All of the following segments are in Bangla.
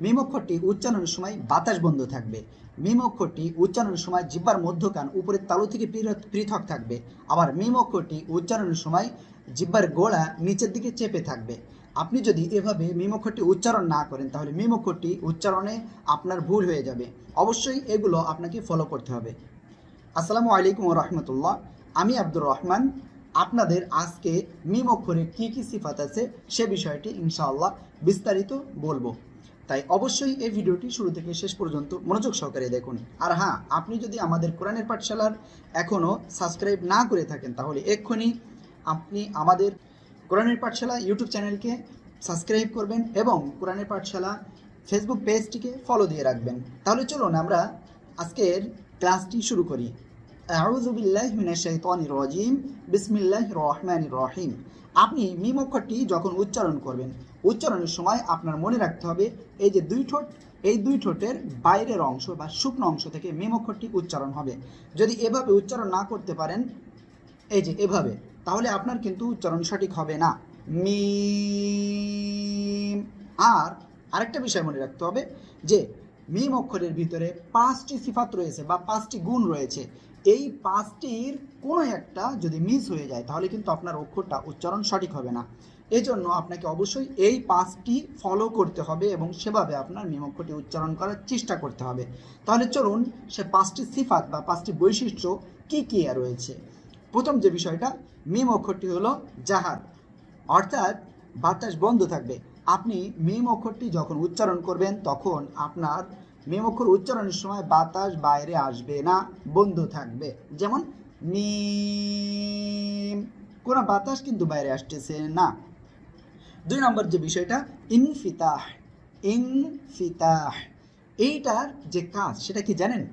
মিম অক্ষরটি উচ্চারণের সময় বাতাস বন্ধ থাকবে। মিম অক্ষরটি উচ্চারণের সময় জিব্বার মধ্যকান উপরের তালু থেকে পৃথক- থাকবে। আবার মিম অক্ষরটি উচ্চারণের সময় জিব্বার গোড়া নিচের দিকে চেপে থাকবে। আপনি যদি এভাবে মিম অক্ষরটি উচ্চারণ না করেন, তাহলে মিম অক্ষরটি উচ্চারণে আপনার ভুল হয়ে যাবে। অবশ্যই এগুলো আপনাকে ফলো করতে হবে। আসসালামু আলাইকুম রহমতুল্লাহ। আমি আব্দুর রহমান। আপনাদের আজকে মিম অক্ষরে কী কী সিফাত আছে সে বিষয়টি ইনশাআল্লাহ বিস্তারিত বলব। তাই অবশ্যই এই ভিডিওটি শুরু থেকে শেষ পর্যন্ত মনোযোগ সহকারে দেখুন। আর হ্যাঁ আপনি যদি আমাদের কোরআনের পাঠশালার এখনও সাবস্ক্রাইব না করে থাকেন, তাহলে এক্ষুনি আপনি আমাদের কোরআনের পাঠশালা ইউটিউব চ্যানেলকে সাবস্ক্রাইব করবেন এবং কোরআনের পাঠশালা ফেসবুক পেজটিকে ফলো দিয়ে রাখবেন। তাহলে চলুন আমরা আজকের ক্লাসটি শুরু করি। আউযু বিল্লাহি মিনাশ শাইতানির রাজিম। বিসমিল্লাহির রহমানির রহিম। আপনি মিম অক্ষরটি যখন উচ্চারণ করবেন, উচ্চারণের সময় আপনার মনে রাখতে হবে এই যে দুই ঠোঁট, এই দুই ঠোঁটের বাইরের অংশ বা শুকনো অংশ থেকে মিম অক্ষরটি উচ্চারণ হবে। যদি এভাবে উচ্চারণ না করতে পারেন, এই যে এভাবে, তাহলে আপনার কিন্তু উচ্চারণ সঠিক হবে না। মিম। আর আরেকটা বিষয় মনে রাখতে হবে যে, মিম অক্ষরের ভিতরে পাঁচটি সিফাত রয়েছে বা পাঁচটি গুণ রয়েছে। এই পাঁচটির কোনো একটা যদি মিস হয়ে যায়, তাহলে কিন্তু আপনার অক্ষরটা উচ্চারণ সঠিক হবে না। এজন্য আপনাকে অবশ্যই এই পাঁচটি ফলো করতে হবে এবং সেভাবে আপনার মিম অক্ষরটি উচ্চারণ করার চেষ্টা করতে হবে। তাহলে চলুন সে পাঁচটি সিফাত বা পাঁচটি বৈশিষ্ট্য কী কী রয়েছে। প্রথম যে বিষয়টা, মিম অক্ষরটি হলো জাহার অর্থাৎ বাতাস বন্ধ থাকবে। আপনি মিম অক্ষরটি যখন উচ্চারণ করবেন, তখন আপনার মিম উচ্চারণের সময় বাতাস বাইরে আসবে না, বন্ধ থাকবে। যেমন মিম কোনো বাতাস কিন্তু বাইরে আসতেছে না। দুই নম্বর যে বিষয়টা, ইনফিতাহ ইনফিতাহ এইটার যে কাজ, সেটা কি জানেন?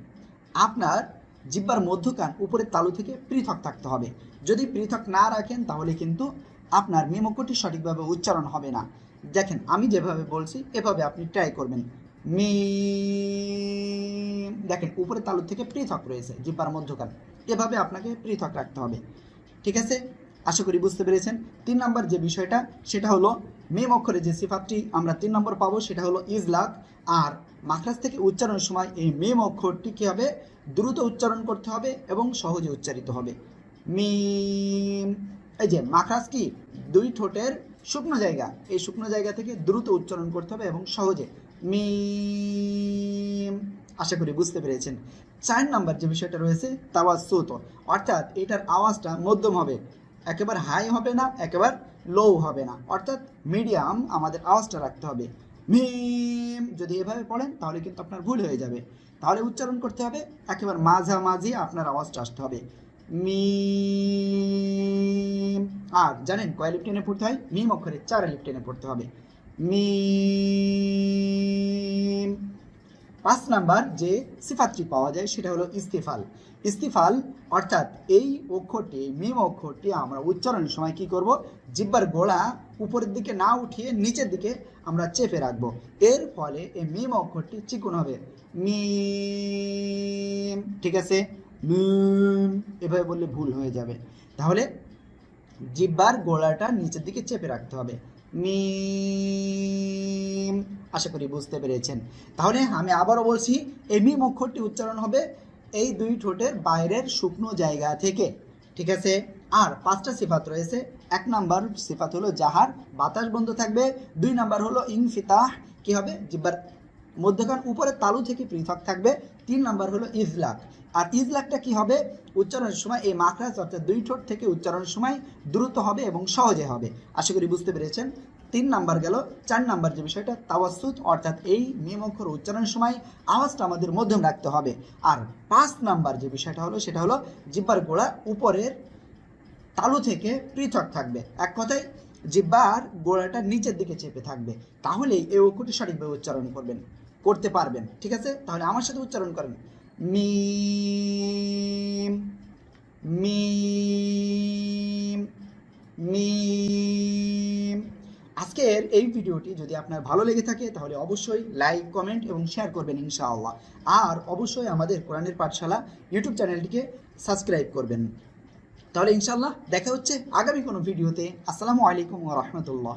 আপনার জিব্বার মধ্যকান উপরের তালু থেকে পৃথক থাকতে হবে। যদি পৃথক না রাখেন, তাহলে কিন্তু আপনার মেমোকটি সঠিকভাবে উচ্চারণ হবে না। দেখেন, আমি যেভাবে বলছি, এভাবে আপনি ট্রাই করবেন। মিম দেখেন উপরের তালু থেকে পৃথক রয়েছে জিপার মধ্যকান এভাবে আপনাকে পৃথক রাখতে হবে। ঠিক আছে? আশা করি বুঝতে পেরেছেন। তিন নম্বর যে বিষয়টা, সেটা হলো মেম অক্ষরে যে সিফাতটি আমরা তিন নম্বর পাবো, সেটা হলো ইজলাক। আর মাখরাজ থেকে উচ্চারণের সময় এই মেম অক্ষরটি কী হবে? দ্রুত উচ্চারণ করতে হবে এবং সহজে উচ্চারিত হবে। মিম এই যে মাখরাজ কি? দুই ঠোঁটের শুকনো জায়গা। এই শুকনো জায়গা থেকে দ্রুত উচ্চারণ করতে হবে এবং সহজে মিম। আশা করি বুঝতে পেরেছেন। চার নাম্বার যে বিষয়টা রয়েছে, তাওয়াসুত। অর্থাৎ এটার আওয়াজটা মধ্যম হবে। একেবারে হাই হবে না, একেবারে লো হবে না। অর্থাৎ মিডিয়াম আমাদের আওয়াজটা রাখতে হবে। মিম। যদি এভাবে পড়েন, তাহলে কিন্তু আপনার ভুল হয়ে যাবে। তাহলে উচ্চারণ করতে হবে, একেবারে মাঝামাঝি আপনার আওয়াজটা আসতে হবে। মিম। আর জানেন কয় লিপ টেনে পড়তে হয়? মিম অক্ষরে চার লিপ টেনে পড়তে হবে। মিম। পাঁচ নাম্বার যে সিফাতটি পাওয়া যায় সেটা হলো ইস্তিফাল। ইস্তিফাল অর্থাৎ এই অক্ষরটি, মিম অক্ষরটি আমরা উচ্চারণের সময় কি করব? জিব্বার গোড়া উপরের দিকে না উঠিয়ে নিচের দিকে আমরা চেপে রাখব। এর ফলে এই মিম অক্ষরটি চিকুন হবে। মিম, ঠিক আছে? মিম, এভাবে বললে ভুল হয়ে যাবে। তাহলে জিব্বার গোড়াটা নিচের দিকে চেপে রাখতে হবে। মিম। আশা করি বুঝতে পেরেছেন। তাহলে আমি আবারও বলছি, এই মিম অক্ষরটি উচ্চারণ হবে এই দুই ঠোঁটের বাইরের শুকনো জায়গা থেকে। ঠিক আছে? আর পাঁচটা সিফাত রয়েছে। এক নাম্বার সিফাত হলো জাহার, বাতাস বন্ধ থাকবে। দুই নাম্বার হলো ইনফিতাহ, কি হবে? জিব্বার মধ্যখান উপরে তালু থেকে পৃথক থাকবে। তিন নাম্বার হলো ইজলাক। আর ইজলাকটা কি হবে? উচ্চারণের সময়, এই মাখরাজ অর্থাৎ দুই ঠোঁট থেকে উচ্চারণের সময় দ্রুত হবে এবং সহজে হবে। আশা করি বুঝতে পেরেছেন। তিন নাম্বার গেল, চার নাম্বার যে বিষয়টা, তাওয়াসুত, অর্থাৎ এই মিম অক্ষর উচ্চারণের সময় আওয়াজটা আমাদের মধ্যম রাখতে হবে। আর পাঁচ নাম্বার যে বিষয়টা হলো, সেটা হলো জিব্বার গোড়া উপরের তালু থেকে পৃথক থাকবে। এক কথায়, জিব্বার গোড়াটা নিচের দিকে চেপে থাকবে। তাহলেই এই অক্ষরটি সঠিকভাবে উচ্চারণ করবেন। করতে পারবেন, ঠিক আছে? তাহলে আমার সাথে উচ্চারণ করেন। মিম মিম মিম। আজকের এই ভিডিওটি যদি আপনার ভালো লেগে থাকে, তাহলে অবশ্যই লাইক, কমেন্ট এবং শেয়ার করবেন ইনশাআল্লাহ। আর অবশ্যই আমাদের কোরআনের পাঠশালা ইউটিউব চ্যানেলটিকে সাবস্ক্রাইব করবেন। তাহলে ইনশাআল্লাহ দেখা হচ্ছে আগামী কোনো ভিডিওতে। আসসালামু আলাইকুম রহমতুল্লাহ।